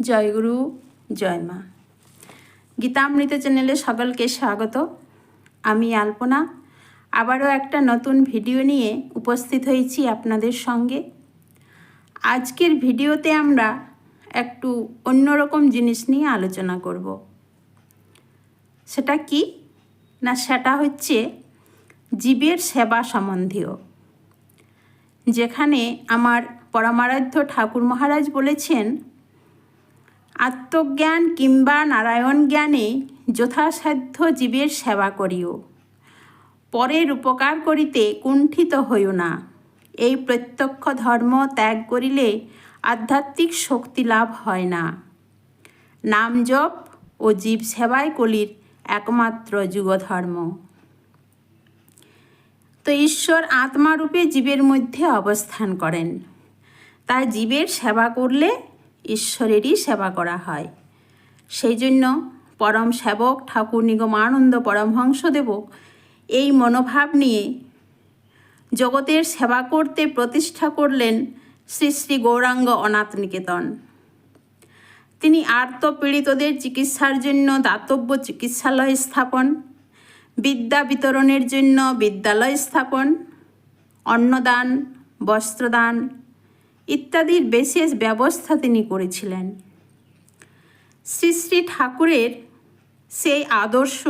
জয়গুরু জয় মা। গীতামৃত চ্যানেলে সকলকে স্বাগত। আমি আলপনা। আবারও একটা নতুন ভিডিও নিয়ে উপস্থিত হয়েছি আপনাদের সঙ্গে। আজকের ভিডিওতে আমরা একটু অন্যরকম জিনিস নিয়ে আলোচনা করব। সেটা কি? না সেটা হচ্ছে জীবের সেবা সম্বন্ধীয়। যেখানে আমার পরমারাধ্য ঠাকুর মহারাজ বলেছেন আত্মজ্ঞান কিংবা নারায়ণ জ্ঞানে যথাসাধ্য জীবের সেবা করিও। পরের উপকার করিতে কুণ্ঠিত হইও না। এই প্রত্যক্ষ ধর্ম ত্যাগ করিলে আধ্যাত্মিক শক্তি লাভ হয় না। নাম জপ ও জীব সেবাই কলির একমাত্র যুগধর্ম। তো ঈশ্বর আত্মারূপে জীবের মধ্যে অবস্থান করেন। তাই জীবের সেবা করলে ঈশ্বরেরই সেবা করা হয়। সেই জন্য পরম সেবক, ঠাকুর নিগমানন্দ পরমহংসদেব এই মনোভাব নিয়ে জগতের সেবা করতে প্রতিষ্ঠা করলেন শ্রী শ্রী গৌরাঙ্গ অনাথ নিকেতন তিনি আর্তপীড়িতদের চিকিৎসার জন্য দাতব্য চিকিৎসালয় স্থাপন, বিদ্যা বিতরণের জন্য বিদ্যালয় স্থাপন, অন্নদান, বস্ত্রদান ইত্যাদির বিশেষ ব্যবস্থা তিনি করেছিলেন। শ্রী শ্রী ঠাকুরের সেই আদর্শ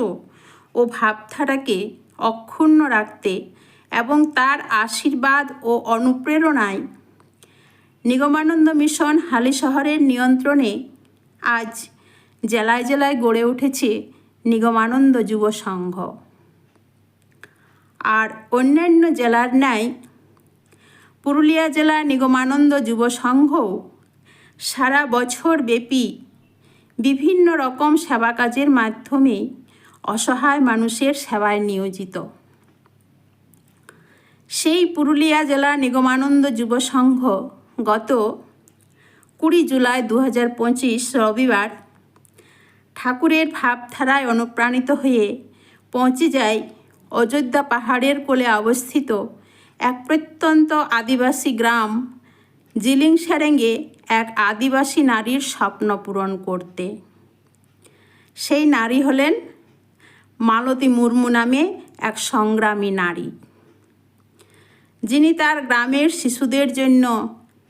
ও ভাবধারাকে অক্ষুণ্ণ রাখতে এবং তার আশীর্বাদ ও অনুপ্রেরণায় নিগমানন্দ মিশন হালি শহরের নিয়ন্ত্রণে আজ জেলায় জেলায় গড়ে উঠেছে নিগমানন্দ যুব সংঘ। আর অন্যান্য জেলার ন্যায় পুরুলিয়া জেলা নিগমানন্দ যুব সংঘও সারা বছর ব্যাপী বিভিন্ন রকম সেবা কাজের মাধ্যমে অসহায় মানুষের সেবায় নিয়োজিত। সেই পুরুলিয়া জেলা নিগমানন্দ যুব সংঘ গত কুড়ি জুলাই দু হাজার পঁচিশ রবিবার ঠাকুরের ভাবধারায় অনুপ্রাণিত হয়ে পৌঁছে যায় অযোধ্যা পাহাড়ের কোলে অবস্থিত এক প্রত্যন্ত আদিবাসী গ্রাম জিলিং সেরেঙ্গে এক আদিবাসী নারীর স্বপ্ন পূরণ করতে। সেই নারী হলেন মালতী মুর্মু নামে এক সংগ্রামী নারী। যিনি তার গ্রামের শিশুদের জন্য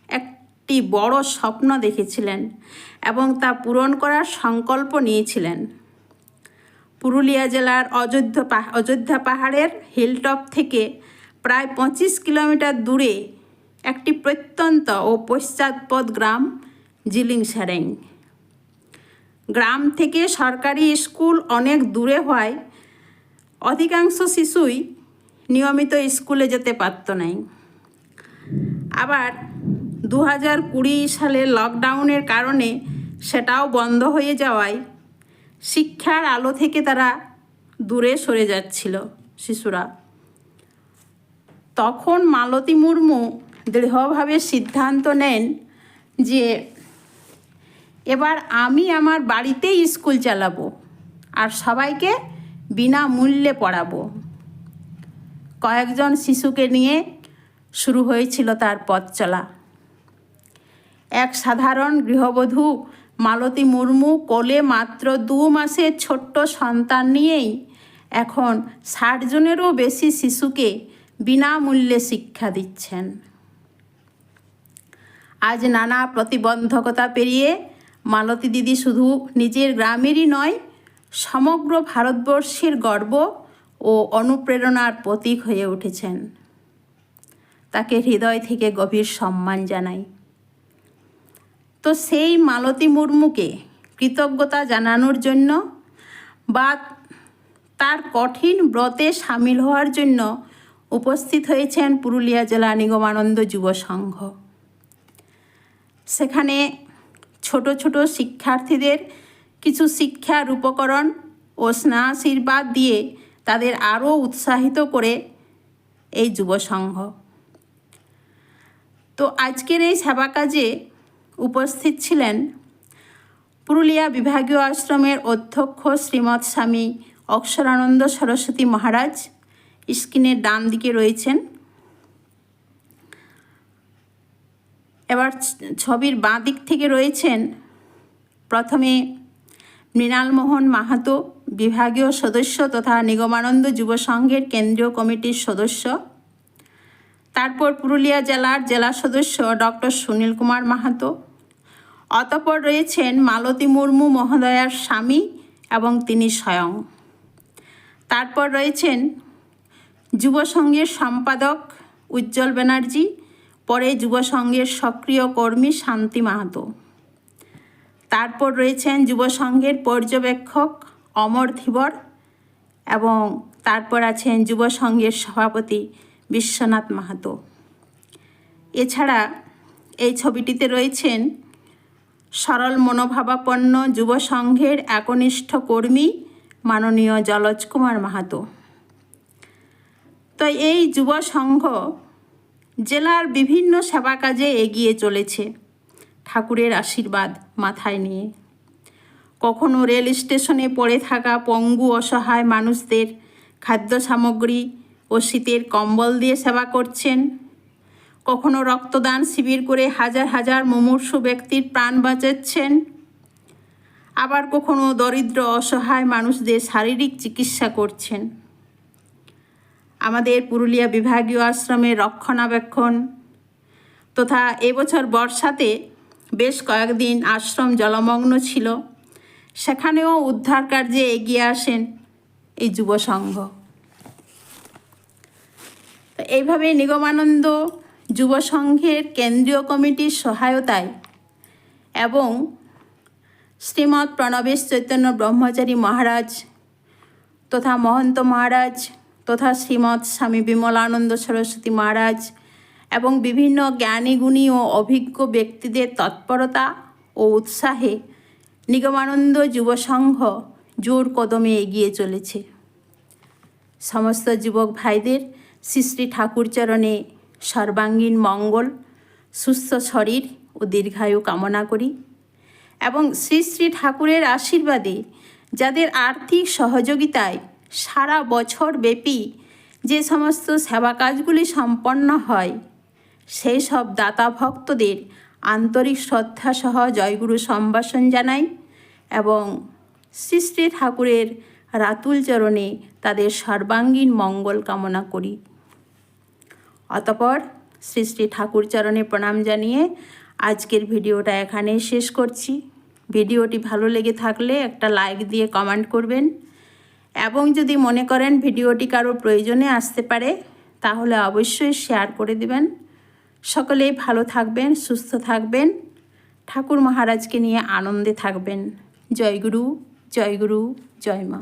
একটি বড় স্বপ্ন দেখেছিলেন এবং তা পূরণ করার সংকল্প নিয়েছিলেন। পুরুলিয়া জেলার অযোধ্যা অযোধ্যা পাহাড়ের হিলটপ থেকে প্রায় পঁচিশ কিলোমিটার দূরে একটি প্রত্যন্ত ও পশ্চাৎপদ গ্রাম জিলিং সেরেং গ্রাম থেকে সরকারি স্কুল অনেক দূরে হওয়ায় অধিকাংশ শিশুই নিয়মিত স্কুলে যেতে পারত নাই। আবার দু হাজার কুড়ি সালে লকডাউনের কারণে সেটাও বন্ধ হয়ে যাওয়ায় শিক্ষার আলো থেকে তারা দূরে সরে যাচ্ছিল শিশুরা। তখন মালতী মুর্মু দৃঢ়ভাবে সিদ্ধান্ত নেন যে এবার আমি আমার বাড়িতেই স্কুল চালাবো আর সবাইকে বিনামূল্যে পড়াবো। কয়েকজন শিশুকে নিয়ে শুরু হয়েছিল তার পথ চলা। এক সাধারণ গৃহবধূ মালতী মুর্মু কোলে মাত্র দু মাসের ছোট্ট সন্তান নিয়েই এখন ষাট জনেরও বেশি শিশুকে বিনামূল্যে শিক্ষা দিচ্ছেন। আজ নানা প্রতিবন্ধকতা পেরিয়ে মালতী দিদি শুধু নিজের গ্রামেরই নয়, সমগ্র ভারতবর্ষের গর্ব ও অনুপ্রেরণার প্রতীক হয়ে উঠেছেন। তাকে হৃদয় থেকে গভীর সম্মান জানাই। তো সেই মালতী মুর্মুকে কৃতজ্ঞতা জানানোর জন্য বা তার কঠিন ব্রতে সামিল হওয়ার জন্য উপস্থিত হয়েছেন পুরুলিয়া জেলা নিগমানন্দ যুব সংঘ। সেখানে ছোট ছোট শিক্ষার্থীদের কিছু শিক্ষার উপকরণ ও স্নেহাশীর্বাদ দিয়ে তাদের আরও উৎসাহিত করে এই যুব সংঘ। তো আজকের এই সেবা কাজে উপস্থিত ছিলেন পুরুলিয়া বিভাগীয় আশ্রমের অধ্যক্ষ শ্রীমৎ স্বামী অক্ষরানন্দ সরস্বতী মহারাজ স্ক্রিনের ডান দিকে রয়েছেন। এবার ছবির বাঁ দিক থেকে রয়েছেন প্রথমে মৃণালমোহন মাহাতো, বিভাগীয় সদস্য তথা নিগমানন্দ যুব সংঘের কেন্দ্রীয় কমিটির সদস্য। তারপর পুরুলিয়া জেলার জেলা সদস্য ডক্টর সুনীল কুমার মাহাতো। অতপর রয়েছেন মালতী মুর্মু মহোদয়ার স্বামী এবং তিনি স্বয়ং। তারপর রয়েছেন যুব সংঘের সম্পাদক উজ্জ্বল ব্যানার্জি পরে যুব সংঘের সক্রিয় কর্মী শান্তি মাহাতো। তারপর রয়েছেন যুব সংঘের পর্যবেক্ষক অমর ধীবর এবং তারপর আছেন যুব সংঘের সভাপতি বিশ্বনাথ মাহাতো। এছাড়া এই ছবিটিতে রয়েছেন সরল মনোভাবাপন্ন যুব সংঘের একনিষ্ঠ কর্মী মাননীয় জলজ কুমার মাহাতো। তো এই যুব সংঘ জেলার বিভিন্ন সেবা কাজে এগিয়ে চলেছে। ঠাকুরের আশীর্বাদ মাথায় নিয়ে। কখনো রেল স্টেশনে পড়ে থাকা পঙ্গু অসহায় মানুষদের খাদ্য সামগ্রী ও শীতের কম্বল দিয়ে সেবা করছেন। কখনো রক্তদান শিবির করে হাজার হাজার মুমূর্ষু ব্যক্তির প্রাণ বাঁচাচ্ছেন। আবার কখনো দরিদ্র অসহায় মানুষদের শারীরিক চিকিৎসা করছেন। আমাদের পুরুলিয়া বিভাগীয় আশ্রমের রক্ষণাবেক্ষণ তথা এবছর বর্ষাতে বেশ কয়েকদিন আশ্রম জলমগ্ন ছিল। সেখানেও উদ্ধার কার্যে এগিয়ে আসেন এই যুব সংঘ। এইভাবে নিগমানন্দ যুব সংঘের কেন্দ্রীয় কমিটির সহায়তায় এবং শ্রীমৎ প্রণবেশ চৈতন্য ব্রহ্মচারী মহারাজ তথা মহন্ত মহারাজ তথা শ্রীমৎ স্বামী বিমলানন্দ সরস্বতী মহারাজ এবং বিভিন্ন জ্ঞানীগুণী ও অভিজ্ঞ ব্যক্তিদের তৎপরতা ও উৎসাহে নিগমানন্দ যুব সংঘ জোর কদমে এগিয়ে চলেছে। সমস্ত যুবক ভাইদের শ্রী শ্রী ঠাকুরচরণে সর্বাঙ্গীন মঙ্গল, সুস্থ শরীর ও দীর্ঘায়ু কামনা করি এবং শ্রী শ্রী ঠাকুরের আশীর্বাদে যাদের আর্থিক সহযোগিতায় সারা বছর ব্যাপী যে সমস্ত সেবা কাজগুলি সম্পন্ন হয়, সেই সব দাতা ভক্তদের আন্তরিক শ্রদ্ধাসহ জয়গুরু সম্ভাষণ জানাই এবং শ্রী শ্রী ঠাকুরের রাতুল চরণে তাদের সর্বাঙ্গীন মঙ্গল কামনা করি। অতপর শ্রী শ্রী ঠাকুর চরণে প্রণাম জানিয়ে আজকের ভিডিওটা এখানেই শেষ করছি। ভিডিওটি ভালো লেগে থাকলে একটা লাইক দিয়ে কমেন্ট করবেন। এবং যদি মনে করেন ভিডিওটি কারও প্রয়োজনে আসতে পারে, তাহলে অবশ্যই শেয়ার করে দেবেন। সকলেই ভালো থাকবেন, সুস্থ থাকবেন। ঠাকুর মহারাজকে নিয়ে আনন্দে থাকবেন। জয়গুরু জয়গুরু জয় মা।